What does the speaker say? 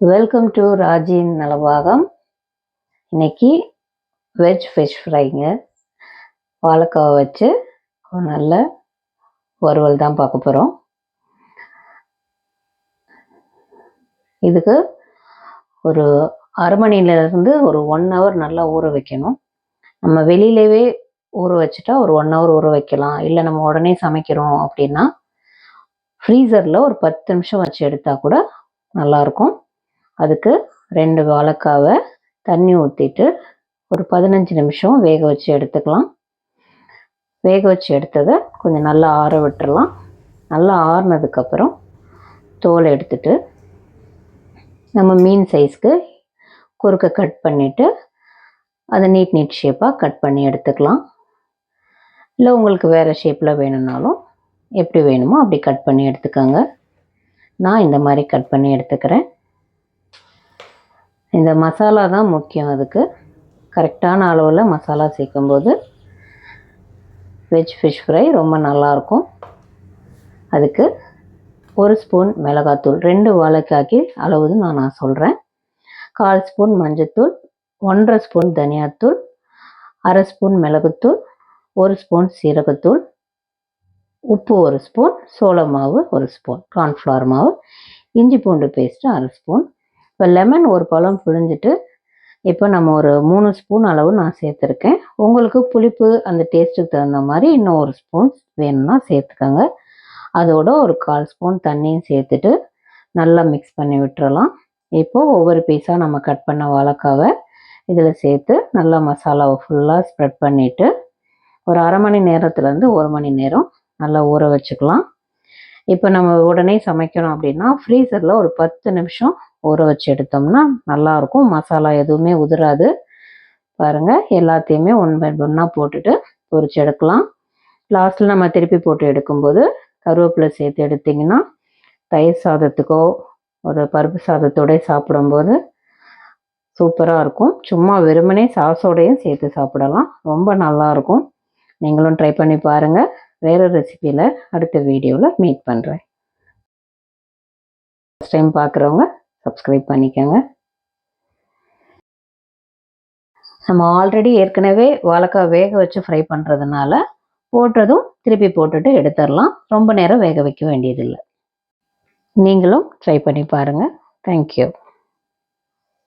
Welcome to ராஜின் Nalabagam இன்னைக்கு veg fish ஃப்ரைங்க வாழைக்காவை வச்சு நல்ல வறுவல் தான் பார்க்க போகிறோம் இதுக்கு ஒரு அரை மணிலேருந்து ஒரு ஒன் ஹவர் நல்லா ஊற வைக்கணும். நம்ம வெளியிலவே ஊற வச்சுட்டா ஒரு ஒன் ஹவர் ஊற வைக்கலாம். இல்லை நம்ம உடனே சமைக்கிறோம் அப்படின்னா ஃப்ரீசரில் ஒரு பத்து நிமிஷம் வச்சு எடுத்தால் கூட நல்லாயிருக்கும் அதுக்கு ரெண்டு வாழைக்காவை தண்ணி ஊற்றிட்டு ஒரு பதினஞ்சு நிமிஷம் வேக வச்சு எடுத்துக்கலாம். வேக வச்சு எடுத்ததை கொஞ்சம் நல்லா ஆற விட்டுறலாம். நல்லா ஆறுனதுக்கப்புறம் தோலை எடுத்துட்டு நம்ம மீன் சைஸ்க்கு குறுக்க கட் பண்ணிவிட்டு அதை நீட் நீட் ஷேப்பாக கட் பண்ணி எடுத்துக்கலாம். இல்லை உங்களுக்கு வேறு ஷேப்பில் வேணும்னாலும் எப்படி வேணுமோ அப்படி கட் பண்ணி எடுத்துக்கோங்க. நான் இந்த மாதிரி கட் பண்ணி எடுத்துக்கிறேன். இந்த மசாலா தான் முக்கியம் அதுக்கு. கரெக்டான அளவில் மசாலா சேர்க்கும்போது வெஜ் ஃபிஷ் ஃப்ரை ரொம்ப நல்லாயிருக்கும். அதுக்கு ஒரு ஸ்பூன் மிளகாத்தூள் ரெண்டு வாழைக்காய்க்கு அளவு நான் நான் சொல்கிறேன் கால் ஸ்பூன் மஞ்சத்தூள் ஒன்றரை ஸ்பூன் தனியாத்தூள் அரை ஸ்பூன் மிளகுத்தூள் ஒரு ஸ்பூன் சீரகத்தூள் உப்பு ஒரு ஸ்பூன் சோள மாவு ஒரு ஸ்பூன் கார்ன்ஃப்ளவர் மாவு இஞ்சி பூண்டு பேஸ்ட்டு அரை ஸ்பூன் இப்போ லெமன் ஒரு பழம் புழிஞ்சிட்டு இப்போ நம்ம ஒரு மூணு ஸ்பூன் அளவு நான் சேர்த்துருக்கேன். உங்களுக்கு புளிப்பு அந்த டேஸ்ட்டுக்கு தகுந்த மாதிரி இன்னும் ஒரு ஸ்பூன் வேணும்னா சேர்த்துக்கோங்க. அதோட ஒரு கால் ஸ்பூன் தண்ணியும் சேர்த்துட்டு நல்லா மிக்ஸ் பண்ணி விட்டுறலாம். இப்போது ஒவ்வொரு பீஸாக நம்ம கட் பண்ண வாழைக்காவை இதில் சேர்த்து நல்லா மசாலாவை ஃபுல்லாக ஸ்ப்ரெட் பண்ணிவிட்டு ஒரு அரை மணி நேரத்துலேருந்து ஒரு மணி நேரம் நல்லா ஊற வச்சுக்கலாம். இப்போ நம்ம உடனே சமைக்கணும் அப்படின்னா ஃப்ரீசரில் ஒரு பத்து நிமிஷம் ஊற வச்சு எடுத்தோம்னா நல்லாயிருக்கும். மசாலா எதுவுமே உதிராது. பாருங்கள் எல்லாத்தையுமே ஒன் பை ஒன்னாக போட்டுட்டு பொரிச்சு எடுக்கலாம். லாஸ்ட்டில் நம்ம திருப்பி போட்டு எடுக்கும்போது கருவேப்பிலை சேர்த்து எடுத்திங்கன்னா தயிர் சாதத்துக்கோ ஒரு பருப்பு சாதத்தோட சாப்பிடும்போது சூப்பராக இருக்கும். சும்மா வெறுமனே சாஸோடையும் சேர்த்து சாப்பிடலாம். ரொம்ப நல்லாயிருக்கும். நீங்களும் ட்ரை பண்ணி பாருங்கள் வேறு ரெசிபியில் அடுத்த வீடியோவில் மீட் பண்ணுறேன் ஃபஸ்ட் டைம் பார்க்குறவங்க சப்ஸ்கிரைப் பண்ணிக்கோங்க. நம்ம ஆல்ரெடி ஏற்கனவே வாழைக்காய் வேக வச்சு ஃப்ரை பண்ணுறதுனால போட்டதும் திருப்பி போட்டுட்டு எடுத்துடலாம். ரொம்ப நேரம் வேக வைக்க வேண்டியதில்லை. நீங்களும் ட்ரை பண்ணி பாருங்கள் தேங்க்யூ